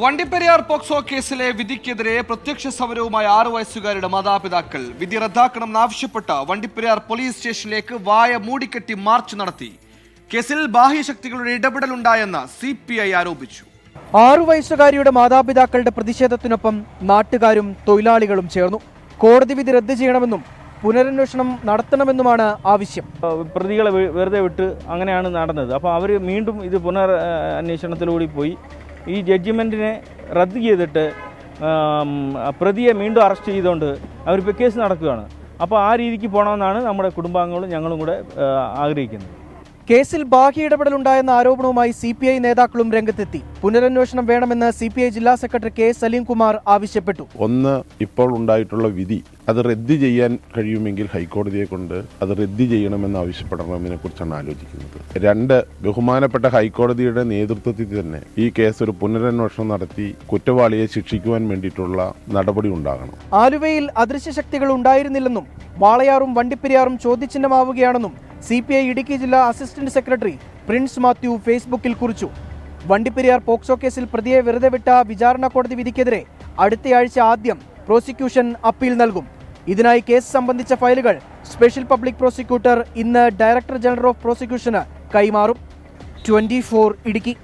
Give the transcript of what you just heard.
Vandiperiyar POCSO കേസിലെ വിധിക്കെതിരെ പ്രത്യക്ഷ സമരവുമായി ആറു വയസ്സുകാരുടെ മാതാപിതാക്കൾ. വിധി റദ്ദാക്കണമെന്നാവശ്യപ്പെട്ട് വണ്ടിപ്പെരിയാർ പോലീസ് സ്റ്റേഷനിലേക്ക് വായ മൂടിക്കെട്ടി മാർച്ച് നടത്തി. കേസിൽ ബാഹ്യശക്തികളുടെ ഇടപെടലുണ്ടായെന്ന് സി പി ഐ ആരോപിച്ചു. ആറു വയസ്സുകാരിയുടെ മാതാപിതാക്കളുടെ പ്രതിഷേധത്തിനൊപ്പം നാട്ടുകാരും തൊഴിലാളികളും ചേർന്നു. കോടതി വിധി റദ്ദ് ചെയ്യണമെന്നും പുനരന്വേഷണം നടത്തണമെന്നുമാണ് ആവശ്യം. പ്രതികളെ വെറുതെ വിട്ട് അങ്ങനെയാണ് നടന്നത്. അപ്പോൾ അവർ വീണ്ടും ഇത് പുനർ അന്വേഷണത്തിലൂടി അന്വേഷണത്തിലൂടെ പോയി. ഈ ജഡ്ജിമെന്റിനെ റദ്ദ് ചെയ്തിട്ട് പ്രതിയെ വീണ്ടും അറസ്റ്റ് ചെയ്തുകൊണ്ട് അവരിപ്പോൾ കേസ് നടക്കുകയാണ്. അപ്പോൾ ആ രീതിക്ക് പോകണമെന്നാണ് നമ്മുടെ കുടുംബാംഗങ്ങളും ഞങ്ങളും കൂടെ ആഗ്രഹിക്കുന്നത്. കേസിൽ ബാഹ്യ ഇടപെടലുണ്ടായെന്ന ആരോപണവുമായി സി പി ഐ നേതാക്കളും രംഗത്തെത്തി. പുനരന്വേഷണം വേണമെന്ന് സി പി ഐ ജില്ലാ സെക്രട്ടറി കെ സലീംകുമാർ ആവശ്യപ്പെട്ടു. ഒന്ന് ഇപ്പോൾ ഉണ്ടായിട്ടുള്ള വിധി. അത് റദ്ദ് ചെയ്യാൻ കഴിയുമെങ്കിൽ ഹൈക്കോടതിയെ കൊണ്ട് അത് റദ്ദ് ചെയ്യണമെന്ന് ആവശ്യപ്പെടണമെന്നതിനെ കുറിച്ചാണ് ആലോചിക്കുന്നത്. രണ്ട് ബഹുമാനപ്പെട്ട ഹൈക്കോടതിയുടെ നേതൃത്വത്തിൽ തന്നെ ഈ കേസ് ഒരു പുനരന്വേഷണം നടത്തി കുറ്റവാളിയെ ശിക്ഷിക്കുവാൻ വേണ്ടിയിട്ടുള്ള നടപടി ഉണ്ടാകണം. ആലുവയിൽ അദൃശ്യ ശക്തികൾ ഉണ്ടായിരുന്നില്ലെന്നും വാളയാറും വണ്ടിപ്പെരിയാറും ചോദ്യചിഹ്നമാവുകയാണെന്നും സി പി ഐ ഇടുക്കി ജില്ലാ അസിസ്റ്റന്റ് സെക്രട്ടറി പ്രിൻസ് മാത്യു ഫേസ്ബുക്കിൽ കുറിച്ചു. വണ്ടിപ്പെരിയാർ പോക്സോ കേസിൽ പ്രതിയെ വെറുതെ വിട്ട വിചാരണ കോടതി വിധിക്കെതിരെ അടുത്തയാഴ്ച ആദ്യം പ്രോസിക്യൂഷൻ അപ്പീൽ നൽകും. ഇതിനായി കേസ് സംബന്ധിച്ച ഫയലുകൾ സ്പെഷ്യൽ പബ്ലിക് പ്രോസിക്യൂട്ടർ ഇന്ന് ഡയറക്ടർ ജനറൽ ഓഫ് പ്രോസിക്യൂഷന് കൈമാറും. ട്വന്റി ഇടുക്കി.